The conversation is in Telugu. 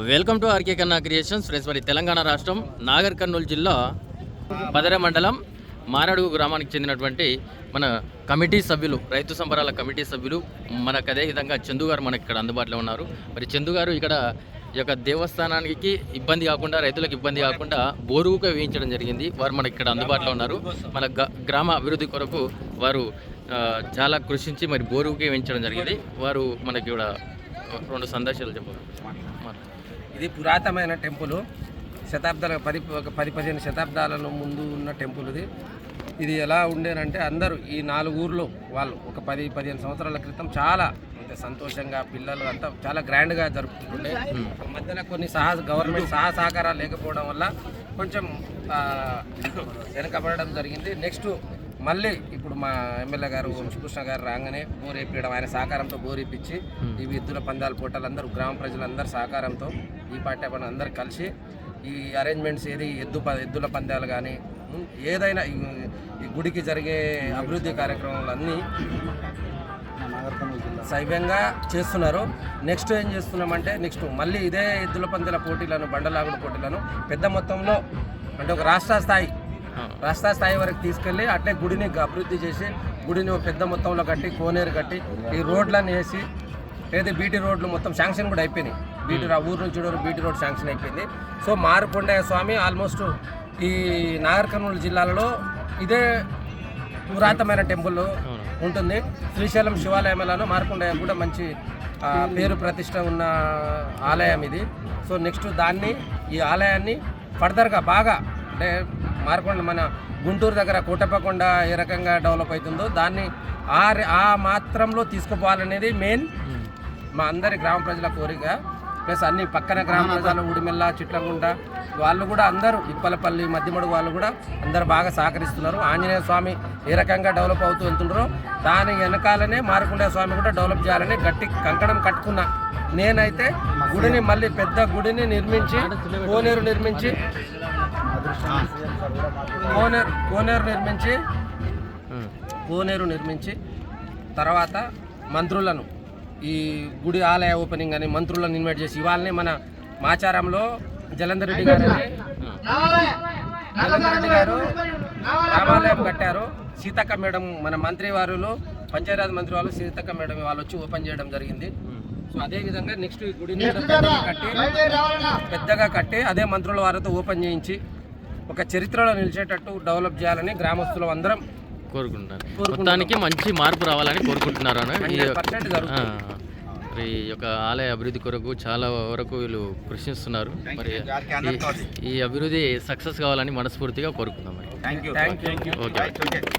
Welcome to RK Kanna creations. Friends మరి తెలంగాణ రాష్ట్రం నాగర్ కర్నూలు జిల్లా పదర మండలం మారడుగు గ్రామానికి చెందినటువంటి మన కమిటీ సభ్యులు రైతు సంబరాల కమిటీ సభ్యులు మనకు అదే విధంగా చందు గారు మనకి ఇక్కడ అందుబాటులో ఉన్నారు. మరి చందు గారు ఇక్కడ ఈ యొక్క దేవస్థానానికి ఇబ్బంది కాకుండా రైతులకు ఇబ్బంది కాకుండా బోరువుగా వేయించడం జరిగింది. వారు మనకి ఇక్కడ అందుబాటులో ఉన్నారు. మన గ- గ్రామ అభివృద్ధి కొరకు వారు చాలా కృషించి మరి బోరుగా వేయించడం జరిగింది. వారు మనకి కూడా రెండు సందేశాలు చెప్పారు ఇది పురాతనమైన టెంపుల్. శతాబ్దాల పది ఒక పది పదిహేను శతాబ్దాలను ముందు ఉన్న టెంపుల్ ఇది. ఇది ఎలా ఉండేనంటే అందరూ ఈ నాలుగు ఊర్లు వాళ్ళు ఒక పది పదిహేను సంవత్సరాల క్రితం చాలా అంటే సంతోషంగా పిల్లలు అంతా చాలా గ్రాండ్గా జరుపుకుంటుండే. ఈ మధ్యన కొన్ని సహా గవర్నమెంట్ సహా సహకారాలు లేకపోవడం వల్ల కొంచెం వెనకబడడం జరిగింది. నెక్స్ట్ మళ్ళీ ఇప్పుడు మా ఎమ్మెల్యే గారు వంశకృష్ణ గారు రాగానే బోర్ వేపించడం ఆయన సహకారంతో బోర్ వేపించి ఈ ఎద్దుల పందాల పోటాలు అందరూ గ్రామ ప్రజలందరూ సహకారంతో ఈ పార్టీ పని అందరు కలిసి ఈ అరేంజ్మెంట్స్ ఏది ఎద్దు ప- ఎద్దుల పందాలు కానీ ఏదైనా ఈ- ఈ గుడికి జరిగే అభివృద్ధి కార్యక్రమాలు అన్నీ సైవ్యంగా చేస్తున్నారు. నెక్స్ట్ ఏం చేస్తున్నామంటే నెక్స్ట్ మళ్ళీ ఇదే ఎద్దుల పందాల పోటీలను బండలాగుడు పోటీలను పెద్ద మొత్తంలో అంటే ఒక రాష్ట్ర స్థాయి రాష్ట్ర స్థాయి వరకు తీసుకెళ్ళి అట్లే గుడిని అభివృద్ధి చేసి గుడిని పెద్ద మొత్తంలో కట్టి కోనేరు కట్టి ఈ రోడ్లను వేసి లేదా బీటీ రోడ్లు మొత్తం శాంక్షన్ కూడా అయిపోయినాయి. బీటీ ఆ ఊరు నుంచి ఊరు బీటీ రోడ్ శాంక్షన్ అయిపోయింది. సో మారుకొండయ్య స్వామి ఆల్మోస్ట్ ఈ నాగర్ కర్నూలు జిల్లాలలో ఇదే పురాతనమైన టెంపుల్ ఉంటుంది. శ్రీశైలం శివాలయంలోనూ మారుకొండయ్య కూడా మంచి పేరు ప్రతిష్ట ఉన్న ఆలయం ఇది. సో నెక్స్ట్ దాన్ని ఈ ఆలయాన్ని ఫర్దర్గా బాగా అంటే మార్కొండ మన గుంటూరు దగ్గర కోటప్పకొండ ఏ రకంగా డెవలప్ అవుతుందో దాన్ని ఆ ఆ మాత్రంలో తీసుకుపోవాలనేది మెయిన్ మా అందరి గ్రామ ప్రజల కోరిక. ప్లస్ అన్ని పక్కన గ్రామ ప్రజలు ఉడిమెల్ల చిట్లంగుంట వాళ్ళు కూడా అందరూ ఇప్పలపల్లి మధ్యమడుగు వాళ్ళు కూడా అందరూ బాగా సహకరిస్తున్నారు. ఆంజనేయ స్వామి ఏ రకంగా డెవలప్ అవుతూ వెళ్తుంటారో దాని వెనకాలనే మారకుండే స్వామి కూడా డెవలప్ చేయాలని గట్టి కంకణం కట్టుకున్నా నేనైతే గుడిని మళ్ళీ పెద్ద గుడిని నిర్మించి కోనేరు నిర్మించి కోనేరు కోనేరు నిర్మించి కోనేరు నిర్మించి తర్వాత మంత్రులను ఈ గుడి ఆలయ ఓపెనింగ్ అని మంత్రులను ఇన్వైట్ చేసి ఇవాళనే మన మాచారంలో జలంధర్ రెడ్డి గారు జలంధర్ రెడ్డి గారు రామాలయం కట్టారు. సీతక్క మేడం మన మంత్రి వారులు పంచాయతీరాజ్ మంత్రి వాళ్ళు సీతక్క మేడం వాళ్ళు వచ్చి ఓపెన్ చేయడం జరిగింది. సో అదే విధంగా నెక్స్ట్ ఈ గుడిని కట్టి పెద్దగా కట్టి అదే మంత్రుల వారితో ఓపెన్ చేయించి ఒక చరిత్రలో నిలిచేటట్టు డెవలప్ చేయాలని గ్రామస్తులు అందరం కోరుకుంటున్నారు. మొత్తానికి మంచి మార్పు రావాలని కోరుకుంటున్నారు జరుగుతుంది. మరి ఈ యొక్క ఆలయ అభివృద్ధి కొరకు చాలా వరకు వీళ్ళు కృషిస్తున్నారు మరి ఈ- ఈ అభివృద్ధి సక్సెస్ కావాలని మనస్ఫూర్తిగా కోరుకుందాం మరి. Thank you okay